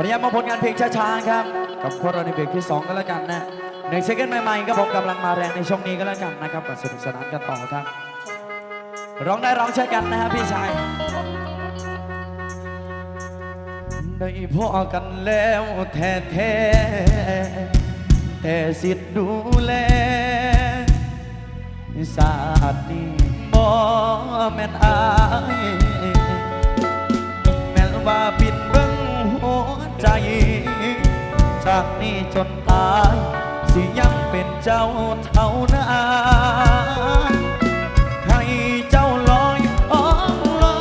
พยายามมาผลงานเพลงช้าๆครับ กับพวกเราในเบรกที่ 2 ก็แล้วกันนะหนึ่งเซกันใหม่ๆก็ผมกำลังมาแรงในช่วงนี้ก็แล้วกันนะครับมาสนุกสนานกันต่อครับ ร้องได้ร้องใช้กันนะฮะพี่ชาย ได้พอกันแล้วแท้แท้ๆแต่สิทธิ์ดูแลศาสตร์นี้บ่แม่นอาย แม้นว่าปิดเบิ้งหัว ใจจากนี้จนตาย สิยังเป็นเจ้าเท่านั้นให้เจ้าลอยอ้องลอ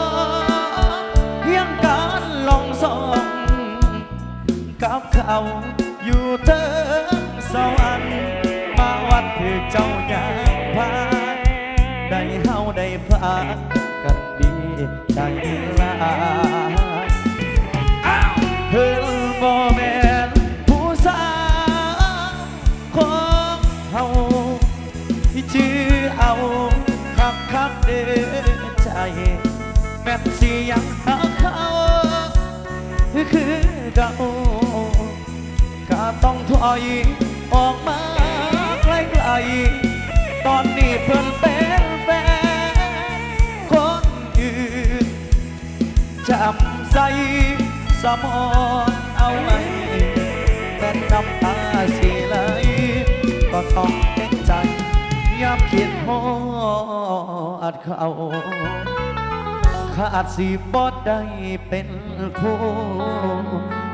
ยเพียงการลองส่องกับเขา ออยออกมาไกลๆตอนนี้เพิ่อนเป็นแฟนคนอื่นจำใส่สมอนเอาไว้แต่น้ำตาสีไหลก็ต้องเต็มใจยามคิดฮอดเขาขาดสีบอดได้เป็นคู่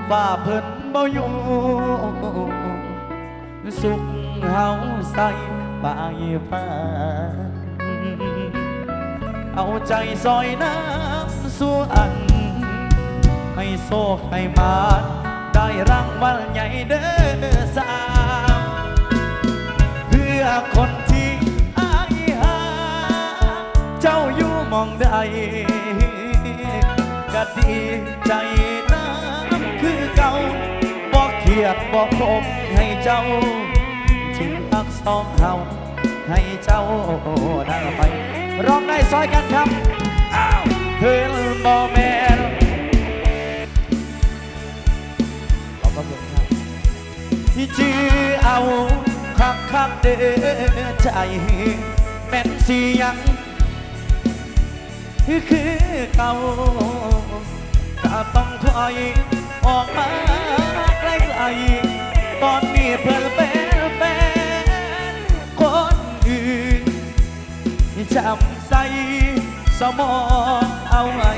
ฝ้าเพิ่น บ่อยู่สุขเฮาใส่ปลายฟ้า เอาใจซอยน้ำส่วนให้โซกให้มาดได้รางวัลใหญ่เด้อสาวเพื่อคนที่อายหา เจ้าอยู่มองใดก็ดีใจน้ำคือเก่า อกเขียดบอกคมให้เจ้าทิ้งพักสองเฮาให้เจ้าได้ไปร้องได้ซอยกันครับอ้าวเพื่อบอแมนขอบพระคุณครับที่จื้เอาคักคักเด้อใจแม่นสิยังคือเก่าก็ต้องถอยออกมา ไกลตอนนี้เพื่อนเป็นแฟนคนอื่นจำใส่สมองเอาไว้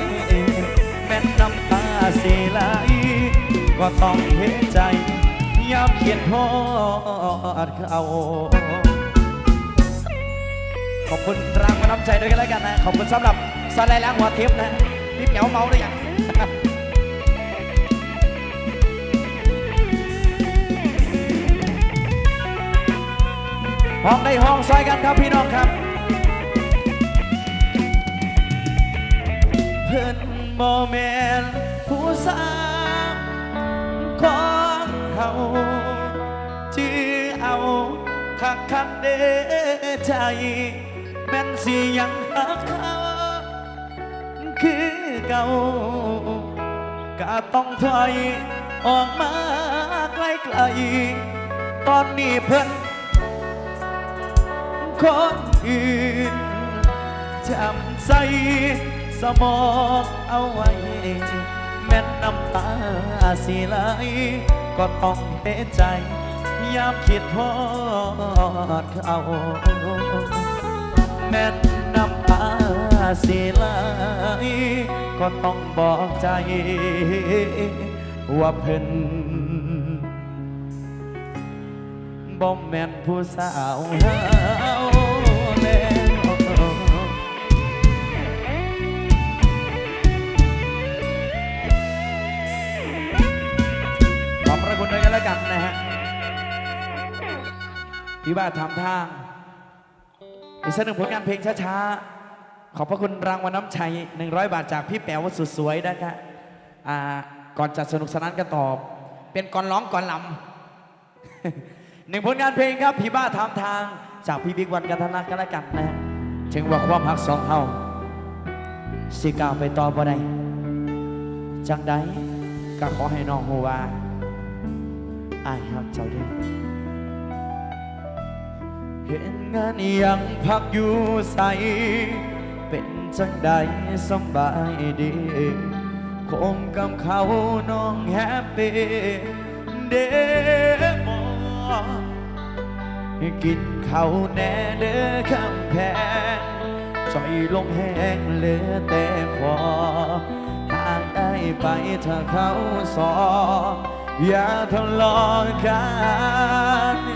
แม่นน้ำตาสีไหลก็ต้องเห็นใจยามเขียนทอดเขาขอบคุณรางวัลน้ำใจด้วยกันแล้วกันนะ ขอบคุณสำหรับสไลด์ล้างหัวเทิพย์นะพี่เปียวเมาได้ยัง ห้องได้ห้องซอยกันครับพี่น้องครับ เพิ่นบ่แม่นผู้สาวของเฮาจือเอาคักคักเด้ใจ แม่นสิยังหักเขาคือเก่าก็ต้องถอยออกมาไกลๆตอนนี้เพิ่น คนอื่นจำใส่สมองเอาไว้ แม่นน้ำตาสีไหลก็ต้องเทใจ ยามคิดทอดเขาแม่นน้ำตาสีไหลก็ต้องบอกใจ ว่าเพิ่นบ่แม่นผู้สาวเฮา พี่บ้าทำทางอีกสักหนึ่งผลงานเพลงช้าๆ ขอบพระคุณรางวัลน้ำชัย 100 บาทจากพี่แป๋วสุดสวยนะครับอ่าก่อนจะสนุกสนานกันต่อ เป็นก่อนร้องก่อนลำหนึ่งผลงานเพลงครับพี่บ้าทำทางจากพี่บิ๊กวันกันธนากันแล้วกันนะถึงว่าความหักสองเฮาสิกาวไปต่อบ่ได้จังใดก็ขอให้น้องฮูว่าอายฮักเจ้าเด้อ เห็นงานยังพักอยู่ใส เป็นจังใดสบายดีคงกับเขาน้องแฮปปี้เด้บอกินเขาวแน่เด้อคำแพงใจลงแห้งเหลือแต่ขอหากได้ไปถ้าเขาสออย่าทะเลาะกัน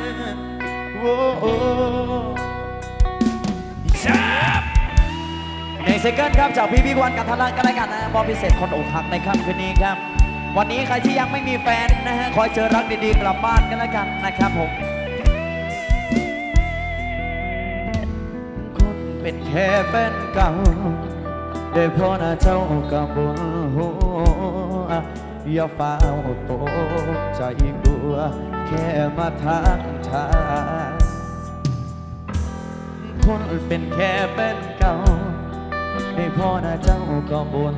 ในเซคันด์ครับจากพี่พี่วันกันทลันกันแล้วกันนะบอพิเศษคนอกหักในค่ำคืนนี้ครับ วันนี้ใครที่ยังไม่มีแฟนนะฮะคอยเจอรักดีๆกลับบ้านกันแล้วกันนะครับผมคนเป็นแค่แฟนเก่าได้พอหน้าเจ้ากับบุญหัวอย่าฟ้าวตกใจกลัวแค่มาทางทาง คนเป็นแค่เป็นเก่าให้พ่อนะเจ้าก็บุญ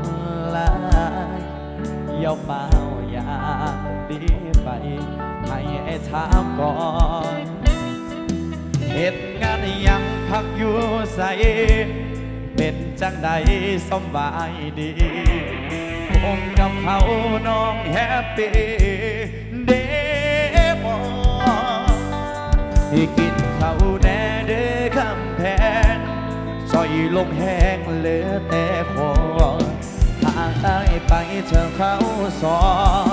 หลายย่าเปล่าอย่าดีไปให้ไอ้ถามก่อนเหตุงานยังพักอยู่ใสเป็นจังใดสำบายดีคงกับเขาน้องแฮปปี้เดบอให้กินเขาแน่เด้อคำ แพงซอยลงแห้งเหลือแต่คอทางได้ไปเธอเขาสอ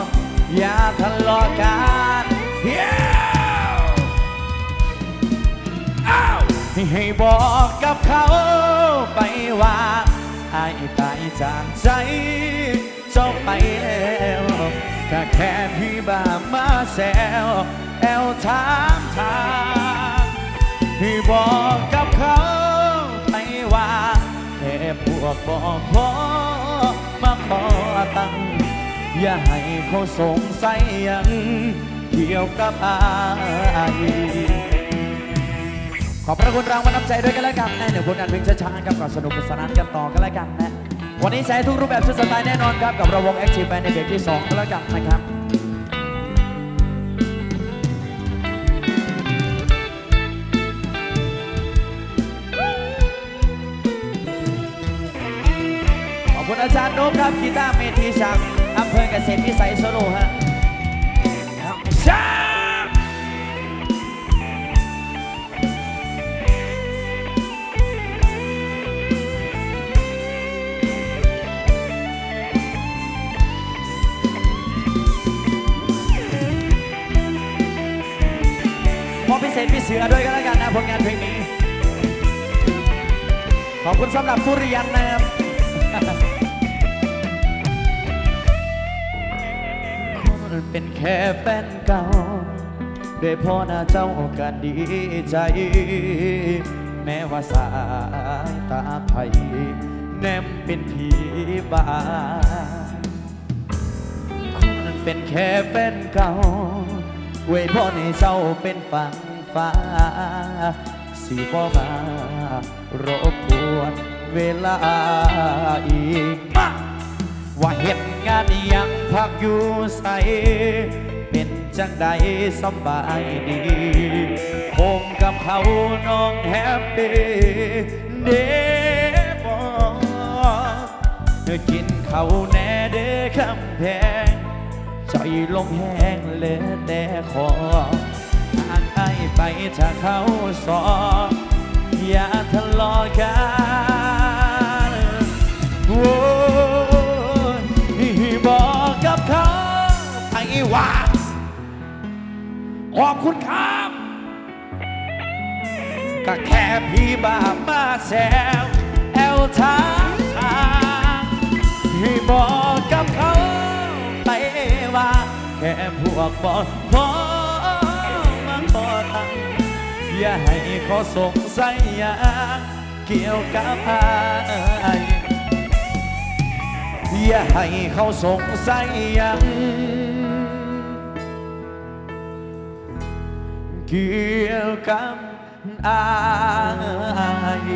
นอย่าทะเลาะกันเอ้าวให้บอกกับเขาไปว่าไอ้ตายจากใจเจ้าไปแล้วก็แค่พี่บ้ามาแซวแอวถามทาง ให้บอกกับเขาไปว่าแค่พวกบอกขอมาขอตังอย่าให้เขาสงสัยยังเกี่ยวกับอายขอบพระคุณรางวัลน้ำใจด้วยกันแล้วกันนะเดี๋ยวผลงานเพลงช้าๆครับก็สนุกสนานกันต่อกันแล้วกันนะวันนี้ใช้ทุกรูปแบบชุดสไตล์แน่นอนครับกับระวงแอคทีฟแบนในเบรกที่2กันแล้วกันนะครับ นบครับกีตาร์เมธีจากอำเภอเกษตรวิสัยโซโลฮะช้ามอพิเศษพี่เสือด้วยกันแล้วกันนะผลงานเพลงนี้ ขอบคุณสำหรับทุเรียนนะ เป็นแค่แฟนเก่าได้พ่อหน้าเจ้ากันดีใจ แม้ว่าสายตาไผ่แนมเป็นผีบาคนเป็นแค่แฟนเก่าเวยพ่อในเจ้าเป็นฝั่งฟ้า สีบ่มารบกวนเวลาอีกว่าเห็นงานยัง พักอยู่ใสเป็นจังใดสบายดีคงกับเขาน้องแฮปปี้เดบอเธอกินเขาแน่เด้คำแพงใจลงแห้งเลือแต่ขอทางไอไปถ้าเขาสออย่าทะเลาะกัน ไอ้ว่า ขอบคุณครับก็แค่พี่บ้ามาแซวแอลทางทางให้บอกกับเขาไปว่า แค่พวกบอกพอมาขอตังค์อย่าให้เขาสงสัยอย่างเกี่ยวกับอายอย่าให้เขาสงสัยอย่าง เกี่ยวกับอาย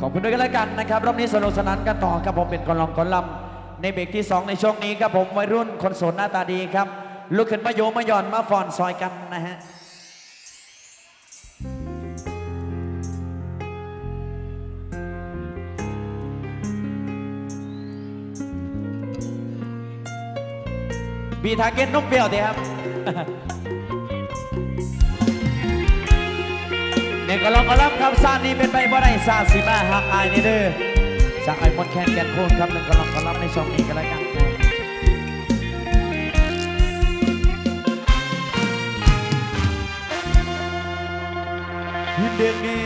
ขอบคุณด้วยกันแล้วกันนะครับ รอบนี้สนุกสนานกันต่อครับผมเป็นกอลองกอลัมในเบรกที่ 2 ในช่วงนี้ครับผมวัยรุ่นคนโสดหน้าตาดีครับ ลุกขึ้นมาโยมมาหย่อนมาฟอนซอยกันนะฮะ บีทาเก็ตนกเปียวดีครับเนี่ยก็ลองก็รับครับซาดนี้เป็นไปบ่ได้ซาสิมาหักอายนี่เด้อจากไอ้มดแคนแกนโคนครับหนึ่งก็ลองก็รับในช่องนี้ก็แล้วกันเด็กดี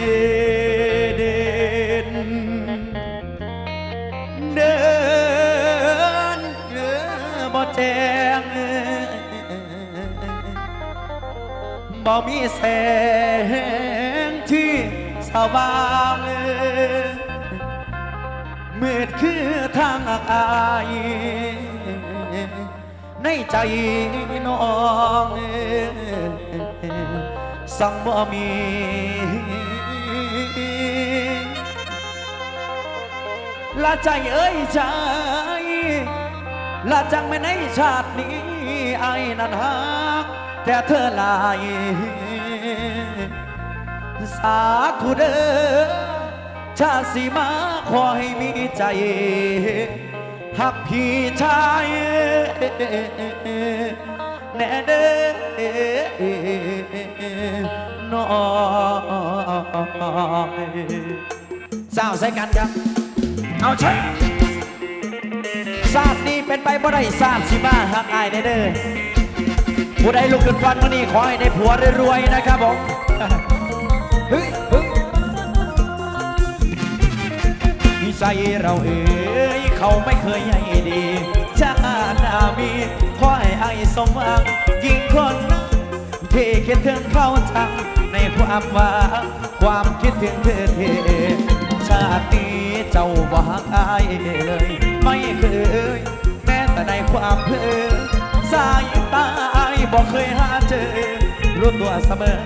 เด่นเดินเออบ่แจ้ บ่มีแสงที่สว่างมืดคือทางอายในใจน้องสั่งบ่มีละใจเอ้ยใจละจังไม่ในชาตินี้ไอ้นั้นฮัก แต่เธอลายสาธุเด้อชาสีมาขอให้มีใจหักพี่ชายแน่เด้อน้องสาวใส่กันครับ เอาใช่ศาสตร์นี้เป็นไปบ่ได้ศาสตร์สิมาหักอายแน่เด้อ ผู้ใดลุกขึ้นฟันมานี่ขอให้ได้ผัวรวยๆนะครับผมเฮ้ยเฮ้ยนิสัยเราเอ๋ยเขาไม่เคยให้ดีชาติหน้ามีขอให้ไอายสมหวังยิ่งคนนั้นที่คิดถึงเขาจังในความหว่าความคิดถึงเธอเทชาตินี้เจ้าบ่หักอายเลย ไม่เคยแม้แต่ในความเพลินสายตา บอกเคยหาเจอ รู้ตัวเสมอ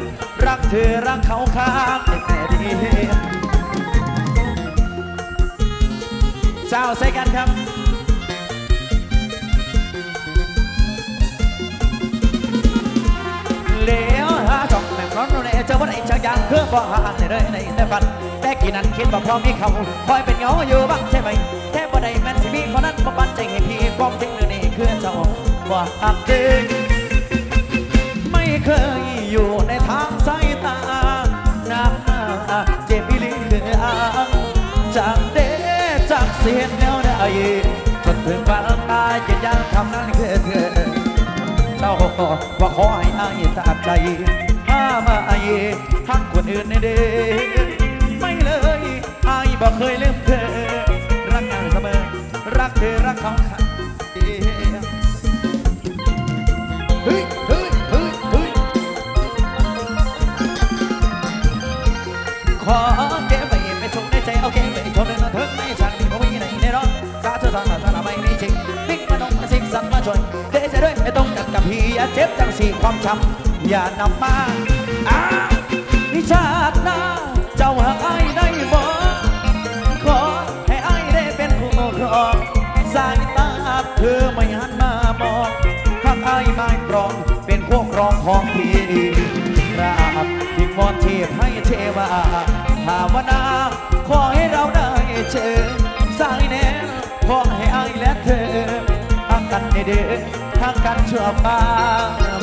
รักเธอรักเขาข้างแต่ดีเจ้าใส่กันครับเลี้ยวหาช่องแม่งร้อนเราเนี่ยเจอวันไหนจะยังเพื่อบ่หาในเลยในแต่ฝัน แต่กี่นั้นคิดว่าพร้อมมีเขาคอยเป็นเงาอยู่บ้างใช่ไหมแค่บ่ได้แม่นสิมีคนนั้นมาปันใจให้พี่ความจริงเรื่องนี้คือเจ้าว่หักจริง เคยอยู่ในทางสายตาน้ำหน้าเจ็บอีลีคืออางจากเดจากเสียแนวได้จนถึงวันตายจะยังทำนั้นคือเธอเจ้าว่าขอให้อายตาใจห้ามาอายทักคนอื่นในเดไม่เลยอายบอกเคยลืมเธอรักกันเสมอรักเธอรักเขาขัด เก็บไปไปชมในใจเอาเก็บไปชมในนาเถิงในฉันก็มีในในร้อนสาธุสาธุสาธุไม่มีจริงนิ่งมาต้องมาสิงสั่งมาช่ยเดชด้วยไม่ต้องกันกับพี่อย่าเจ็บจังสีความช้ำอย่านำมาอ้าวนิชาติหน้าเจ้าหากไอ้ได้บ่ขอให้ไอ้ได้เป็นผู้ครองสายตาเธอไม่หันมามองหากไอ้ไม่ปรองเป็นพวกรองของพี่ วอนเทพให้เทวาภาวนาขอให้เราได้เจอสายแนวขอให้ไอ้ายและเธอหักกันเด้อหักกันชั่วฟ้า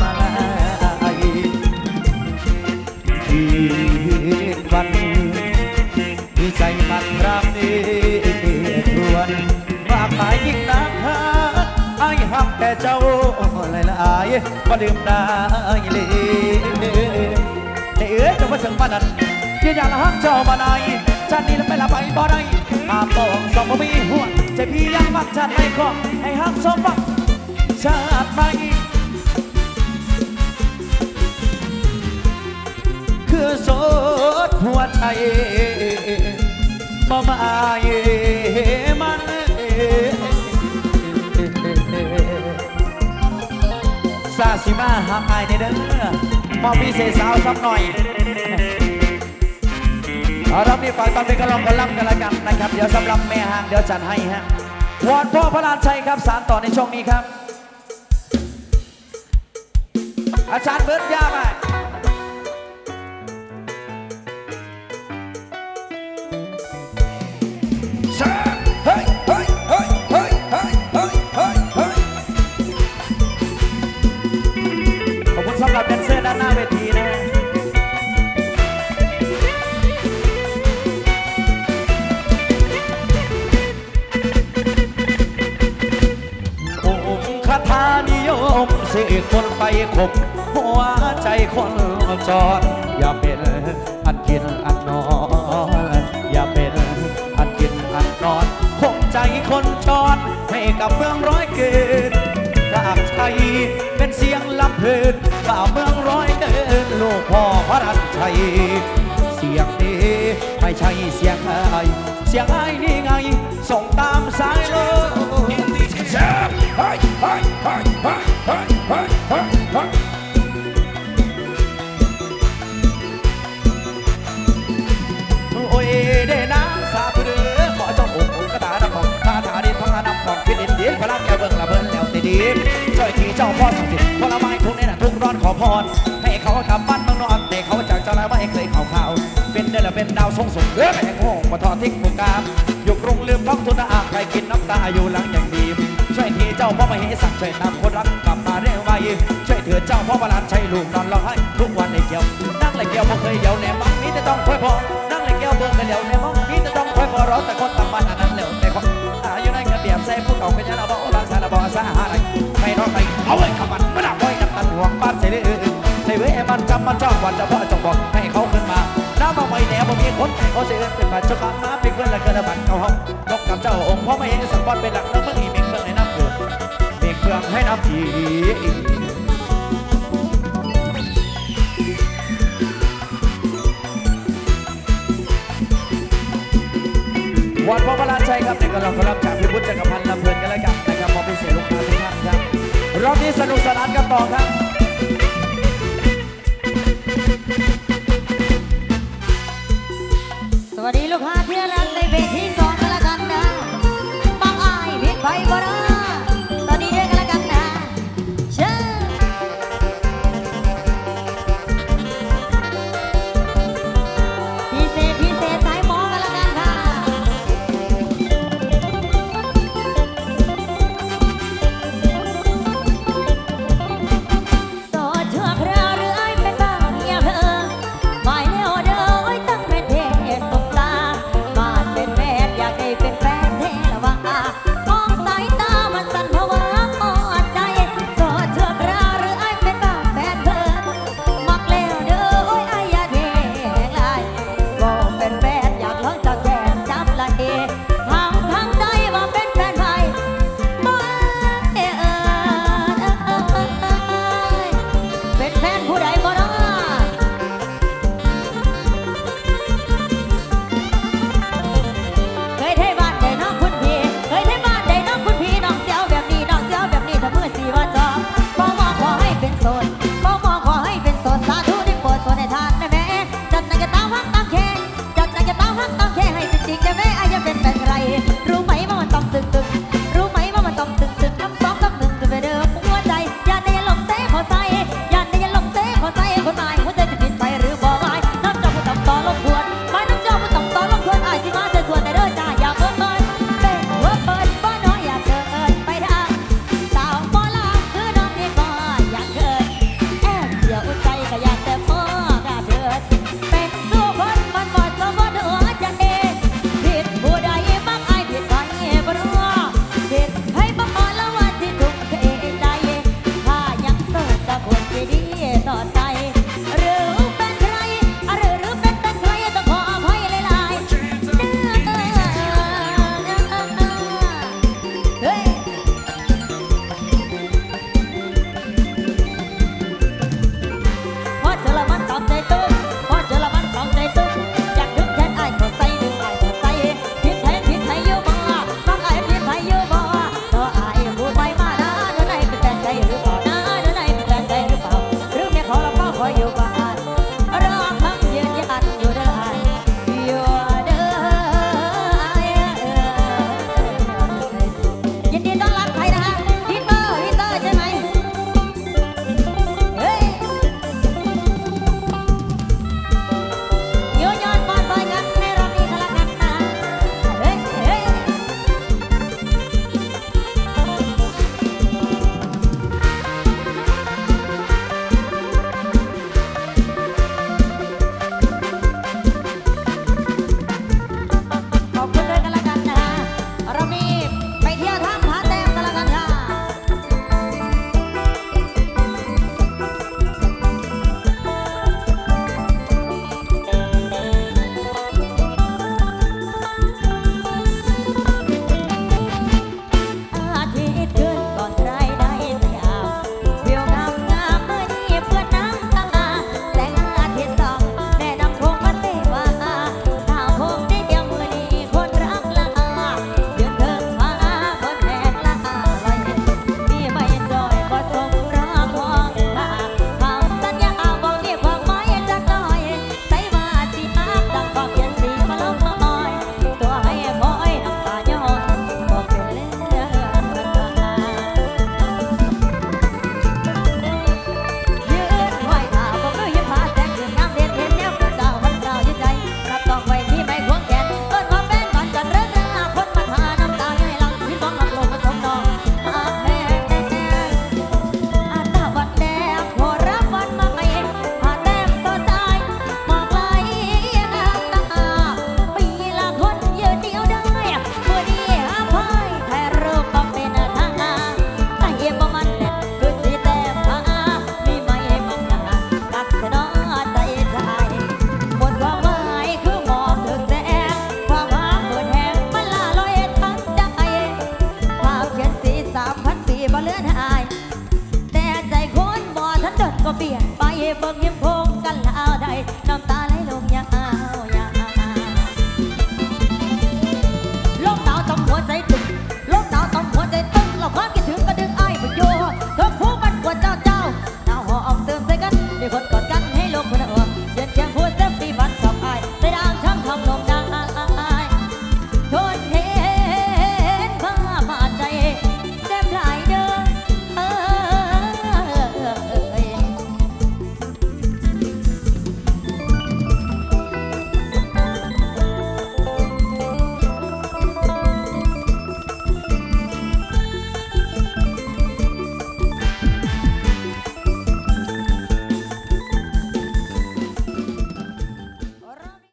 มาลายชีวิตวันที่ใจมันรักนี้ทวนมากมายยิ่งนักหาไอ้หักแต่เจ้าหลายหลายๆบ่ลืมได้เลย ยจะมาถึงวันนั้นยืนยันหักเจ้ามาไหนชาตินี้แล้วไปละไปบ่ได้หามตองสองบ่มีหัวใจพี่ยังมักชาติไม่ขอให้หักสมบัติชาติไม่คือสดหัวใจบ่มาเยมันซาสิมาหาอายในเด้อ มอบพิเศษสาวสักหน่อยเอารอบนี้ฝากตอนเป็นกระลองกระลำกันละกันนะครับ เดี๋ยวสำหรับแม่ห่างเดี๋ยวจัดให้ฮะวอนพ่อพระราชัยครับสารต่อในช่วงนี้ครับ อาจารย์เบิร์ดยามาับแดนเซอร์ด้านหน้าเวทีนะฮะอ้คาถานิยมสิคนไปขบหัวใจคนจรอย่าเป็นอันกินอันนอน อย่าเป็นอันกินอันนอนคงใจคนจรให้กับเมืองร้อยเกิดากชัยเป็นเสียงลำเพลินฝ่าเมืองร้อยเดินลูกพ่อพระรันชัย เสียงนี้ไม่ใช่เสียงไอเสียงไอนี่ไง ส่งตามสายลมโอ้ยเดนางสาบเรือขอจ้องอกกระดาษของคาถาดินท้องนำของพิดินดีพลังแก้วเบิ่งละเบิ่งแล้วติดี เจ้าพ่อสักดิ์สิทธิ์ผลไม้ทุกเนี้น่ะทุกร้อนขอพร ให้เขากลับบ้านเมืองนอน แต่เขาจากเจ้าแล้วไม่เคยข่าวข่าว เป็นเดือนละเป็นดาวทรงสุขเด้อแห่งโง่มาทอดทิ้งผูกกามอยู่กรุงลืมท้องทุนอาใครกินน้ำตาอยู่หลังอย่างดี ช่วยทีเจ้าพ่อมาเหสักช่วยนำคนรักกลับมาเร็วไวช่วยเถิดเจ้าพ่อประหลานใช้ลูกนอนร้องไห้ทุกวันในเกี่ยวนั่งเลเกี่ยวบ่เคยเหี่ยวแหนมังมีแต่ต้องค่อยพอ เขาเสียเป็นมาเจ้าข้ามาเป็นเพื่อนและเกิดบันเขาห้องนกกับเจ้าองค์พ่อไม่เห็นสังบอลเป็นหลักแล้วเมื่อกี้มีเครื่องให้น้ำเกิดมีเครื่องให้น้ำอีวันพ่อพระราชัยครับในกำลังกำลังจากพิบุตรจักรพันธ์ลำเพลินกันแล้วกันนะครับมอพิเศษลูกค้าทุกท่านครับรอบนี้สนุกสนานกันต่อครับ วัสดีลูกค้าที่รัก ดีๆต่อ